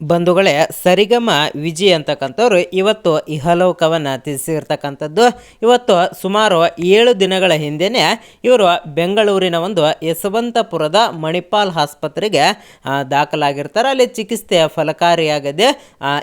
ಬಂಧುಗಳೇ ಸರಿಗಮ ವಿಜಿ ಅಂತಕ್ಕಂಥವ್ರು ಇವತ್ತು ಇಹಲೋಕವನ್ನು ತಿಳಿಸಿರ್ತಕ್ಕಂಥದ್ದು. ಇವತ್ತು ಸುಮಾರು ಏಳು ದಿನಗಳ ಹಿಂದೆಯೇ ಇವರು ಬೆಂಗಳೂರಿನ ಒಂದು ಯಶವಂತಪುರದ ಮಣಿಪಾಲ್ ಆಸ್ಪತ್ರೆಗೆ ದಾಖಲಾಗಿರ್ತಾರೆ. ಅಲ್ಲಿ ಚಿಕಿತ್ಸೆ ಫಲಕಾರಿಯಾಗದೆ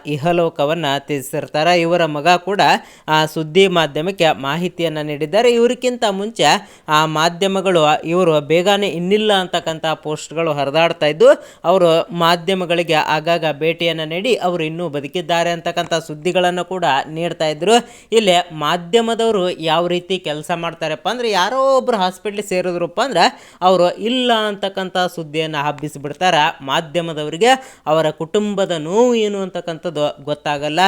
ಇಹಲೋಕವನ್ನು ತಿಳಿಸಿರ್ತಾರೆ. ಇವರ ಮಗ ಕೂಡ ಆ, ಸುದ್ದಿ ಮಾಧ್ಯಮಕ್ಕೆ ಮಾಹಿತಿಯನ್ನು ನೀಡಿದ್ದಾರೆ. ಇವರಿಗಿಂತ ಮುಂಚೆ ಆ ಮಾಧ್ಯಮಗಳು ಇವರು ಬೇಗನೆ ಇನ್ನಿಲ್ಲ ಅಂತಕ್ಕಂಥ ಪೋಸ್ಟ್ಗಳು ಹರಿದಾಡ್ತಾ ಇದ್ದು ಅವರು ಮಾಧ್ಯಮಗಳಿಗೆ ಆಗಾಗ ಭೇಟಿಯನ್ನು ನೀಡಿ ಅವರು ಇನ್ನೂ ಬದುಕಿದ್ದಾರೆ ಅಂತಕ್ಕಂಥ ಸುದ್ದಿಗಳನ್ನು ಕೂಡ ನೀಡ್ತಾ ಇದ್ರು. ಇಲ್ಲಿ ಮಾಧ್ಯಮದವರು ಯಾವ ರೀತಿ ಕೆಲಸ ಮಾಡ್ತಾರಪ್ಪ ಅಂದ್ರೆ ಯಾರೋ ಒಬ್ಬರು ಹಾಸ್ಪಿಟ್ಲಿಗೆ ಸೇರಿದ್ರಪ್ಪ ಅಂದ್ರೆ ಅವರು ಇಲ್ಲ ಅಂತಕ್ಕಂಥ ಸುದ್ದಿಯನ್ನು ಹಬ್ಬಿಸಿಬಿಡ್ತಾರೆ. ಮಾಧ್ಯಮದವರಿಗೆ ಅವರ ಕುಟುಂಬದ ನೋವು ಏನು ಅಂತಕ್ಕಂಥದ್ದು ಗೊತ್ತಾಗಲ್ಲ.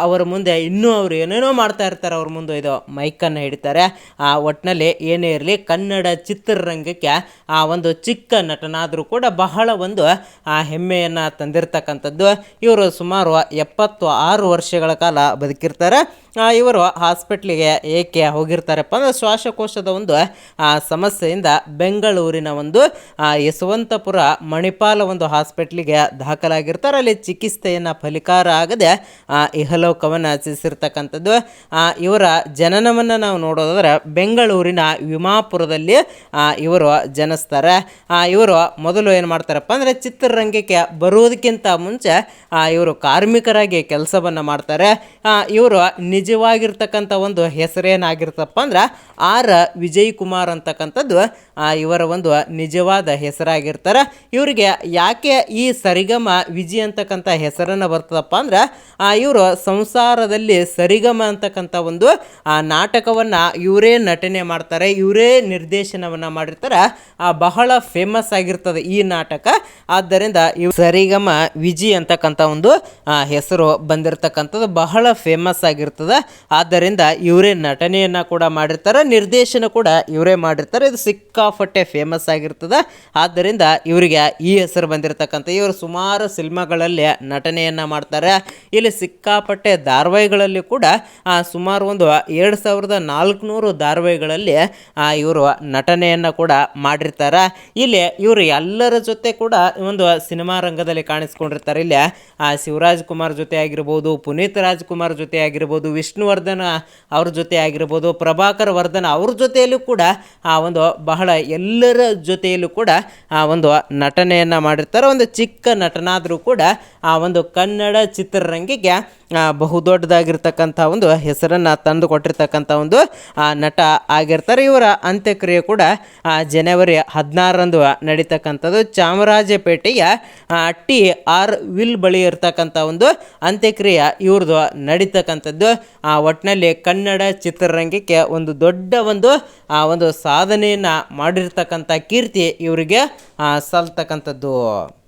ಅವರ ಮುಂದೆ ಇನ್ನೂ ಅವರು ಏನೇನೋ ಮಾಡ್ತಾ ಇರ್ತಾರೆ, ಅವ್ರ ಮುಂದೆ ಇದು ಮೈಕನ್ನು ಹಿಡಿತಾರೆ. ಆ ಒಟ್ಟಿನಲ್ಲಿ ಏನೇ ಇರಲಿ ಕನ್ನಡ ಚಿತ್ರರಂಗಕ್ಕೆ ಆ, ಒಂದು ಚಿಕ್ಕ ನಟನಾದರೂ ಕೂಡ ಬಹಳ ಒಂದು, ಆ, ಹೆಮ್ಮೆಯನ್ನು ತಂದಿರತಕ್ಕಂಥದ್ದು ಇವರು ಸುಮಾರು ಎಪ್ಪತ್ತು ಆರು ವರ್ಷಗಳ ಕಾಲ ಬದುಕಿರ್ತಾರೆ. ಇವರು ಹಾಸ್ಪಿಟ್ಲಿಗೆ ಏಕೆ ಹೋಗಿರ್ತಾರಪ್ಪ ಅಂದರೆ ಶ್ವಾಸಕೋಶದ ಒಂದು ಸಮಸ್ಯೆಯಿಂದ ಬೆಂಗಳೂರಿನ ಒಂದು ಯಶವಂತಪುರ ಮಣಿಪಾಲ ಒಂದು ಹಾಸ್ಪಿಟ್ಲಿಗೆ ದಾಖಲಾಗಿರ್ತಾರೆ. ಅಲ್ಲಿ ಚಿಕಿತ್ಸೆಯನ್ನು ಫಲಿಕಾರ ಆಗದೆ ಇಹಲೋಕವನ್ನು ಆಚರಿಸಿರ್ತಕ್ಕಂಥದ್ದು ಇವರ ಜನನವನ್ನು ನಾವು ನೋಡೋದಾದ್ರೆ ಬೆಂಗಳೂರಿನ ವಿಮಾಪುರದಲ್ಲಿ ಇವರು ಜನಿಸ್ತಾರೆ. ಇವರು ಮೊದಲು ಏನು ಮಾಡ್ತಾರಪ್ಪ ಅಂದರೆ ಚಿತ್ರರಂಗಕ್ಕೆ ಬರುವುದಕ್ಕಿಂತ ಮುಂಚೆ ಆ, ಇವರು ಕಾರ್ಮಿಕರಾಗಿ ಕೆಲಸವನ್ನು ಮಾಡ್ತಾರೆ. ಇವರು ನಿಜವಾಗಿರ್ತಕ್ಕಂಥ ಒಂದು ಹೆಸರೇನಾಗಿರ್ತಪ್ಪ ಅಂದ್ರೆ ಆರ್ ವಿಜಯ್ ಕುಮಾರ್ ಅಂತಕ್ಕಂಥದ್ದು ಇವರ ಒಂದು ನಿಜವಾದ ಹೆಸರಾಗಿರ್ತಾರೆ. ಇವರಿಗೆ ಯಾಕೆ ಈ ಸರಿಗಮ ವಿಜಿ ಅಂತಕ್ಕಂಥ ಹೆಸರನ್ನು ಬರ್ತದಪ್ಪ ಅಂದ್ರೆ ಇವರು ಸಂಸಾರದಲ್ಲಿ ಸರಿಗಮ ಅಂತಕ್ಕಂಥ ಒಂದು ನಾಟಕವನ್ನು ಇವರೇ ನಟನೆ ಮಾಡ್ತಾರೆ ಇವರೇ ನಿರ್ದೇಶನವನ್ನು ಮಾಡಿರ್ತಾರೆ. ಬಹಳ ಫೇಮಸ್ ಆಗಿರ್ತದೆ ಈ ನಾಟಕ. ಆದ್ದರಿಂದ ಇವ್ ಸರಿಗಮ ವಿಜಿ ಅಂತಕ್ಕಂಥ ಒಂದು ಹೆಸರು ಬಂದಿರತಕ್ಕಂಥದ್ದು ಬಹಳ ಫೇಮಸ್ ಆಗಿರ್ತದೆ. ಆದ್ದರಿಂದ ಇವರೇ ನಟನೆಯನ್ನು ಕೂಡ ಮಾಡಿರ್ತಾರೆ, ನಿರ್ದೇಶನ ಕೂಡ ಇವರೇ ಮಾಡಿರ್ತಾರೆ. ಇದು ಸಿಕ್ಕಾಪಟ್ಟೆ ಫೇಮಸ್ ಆಗಿರ್ತದೆ. ಆದ್ದರಿಂದ ಇವರಿಗೆ ಈ ಹೆಸರು ಬಂದಿರತಕ್ಕಂಥ, ಇವರು ಸುಮಾರು ಸಿನಿಮಾಗಳಲ್ಲಿ ನಟನೆಯನ್ನು ಮಾಡ್ತಾರೆ. ಇಲ್ಲಿ ಸಿಕ್ಕಾಪಟ್ಟೆ ಧಾರವಾಹಿಗಳಲ್ಲಿ ಕೂಡ ಸುಮಾರು ಒಂದು ಎರಡು ಸಾವಿರದ ನಾಲ್ಕುನೂರು ಧಾರಾವಾಹಿಗಳಲ್ಲಿ ಇವರು ನಟನೆಯನ್ನು ಕೂಡ ಮಾಡಿರ್ತಾರೆ. ಇಲ್ಲಿ ಇವರು ಎಲ್ಲರ ಜೊತೆ ಕೂಡ ಒಂದು ಸಿನಿಮಾ ರಂಗದಲ್ಲಿ ಕಾಣಿಸ್ಕೊಂಡಿರ್ತಾರೆ. ಇಲ್ಲಿ ಆ, ಶಿವರಾಜ್ ಕುಮಾರ್ ಜೊತೆ ಆಗಿರ್ಬೋದು ಪುನೀತ್ ರಾಜ್ಕುಮಾರ್ ಜೊತೆ ಆಗಿರ್ಬೋದು ವಿಷ್ಣುವರ್ಧನ ಅವ್ರ ಜೊತೆ ಆಗಿರ್ಬೋದು ಪ್ರಭಾಕರ್ ವರ್ಧನ್ ಅವ್ರ ಜೊತೆಯಲ್ಲೂ ಕೂಡ ಆ ಒಂದು ಬಹಳ ಎಲ್ಲರ ಜೊತೆಯಲ್ಲೂ ಕೂಡ ಆ ಒಂದು ನಟನೆಯನ್ನು ಮಾಡಿರ್ತಾರೆ. ಒಂದು ಚಿಕ್ಕ ನಟನಾದರೂ ಕೂಡ ಆ ಒಂದು ಕನ್ನಡ ಚಿತ್ರರಂಗಿಗೆ ಬಹುದೊಡ್ಡದಾಗಿರ್ತಕ್ಕಂಥ ಒಂದು ಹೆಸರನ್ನು ತಂದು ಕೊಟ್ಟಿರ್ತಕ್ಕಂಥ ಒಂದು ನಟ ಆಗಿರ್ತಾರೆ. ಇವರ ಅಂತ್ಯಕ್ರಿಯೆ ಕೂಡ ಜನವರಿ ಹದಿನಾರರಂದು ನಡೀತಕ್ಕಂಥದ್ದು. ಚಾಮರಾಜಪೇಟೆಯ ಟಿ ಆರ್ ವಿಲ್ ಬಳಿ ಇರ್ತಕ್ಕಂಥ ಒಂದು ಅಂತ್ಯಕ್ರಿಯೆ ಇವ್ರದ್ದು ನಡೀತಕ್ಕಂಥದ್ದು. ಆ ಒಟ್ಟಿನಲ್ಲಿ ಕನ್ನಡ ಚಿತ್ರರಂಗಕ್ಕೆ ಒಂದು ದೊಡ್ಡ ಒಂದು, ಆ, ಒಂದು ಸಾಧನೆಯನ್ನು ಮಾಡಿರ್ತಕ್ಕಂಥ ಕೀರ್ತಿ ಇವರಿಗೆ ಸಲ್ತಕ್ಕಂಥದ್ದು.